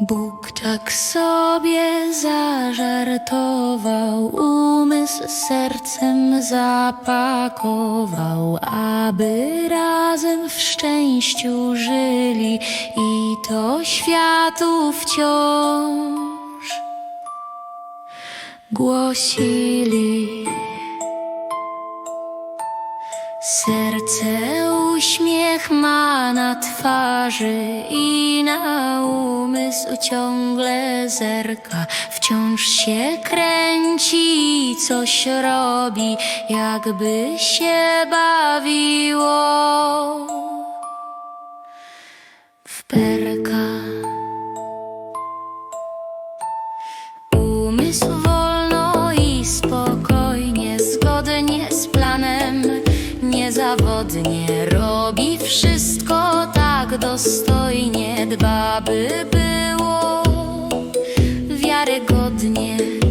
Bóg tak sobie zażartował, umysł sercem zapakował, aby razem w szczęściu żyli i to światu wciąż głosili. Serce uśmiech ma na twarzy i na umysł ciągle zerka. Wciąż się kręci, coś robi, jakby się bawiło w perka. Umysł wolno i spokojnie, zgodnie z planem, niezawodnie robi wszystko tak dostojnie, dba by dnie.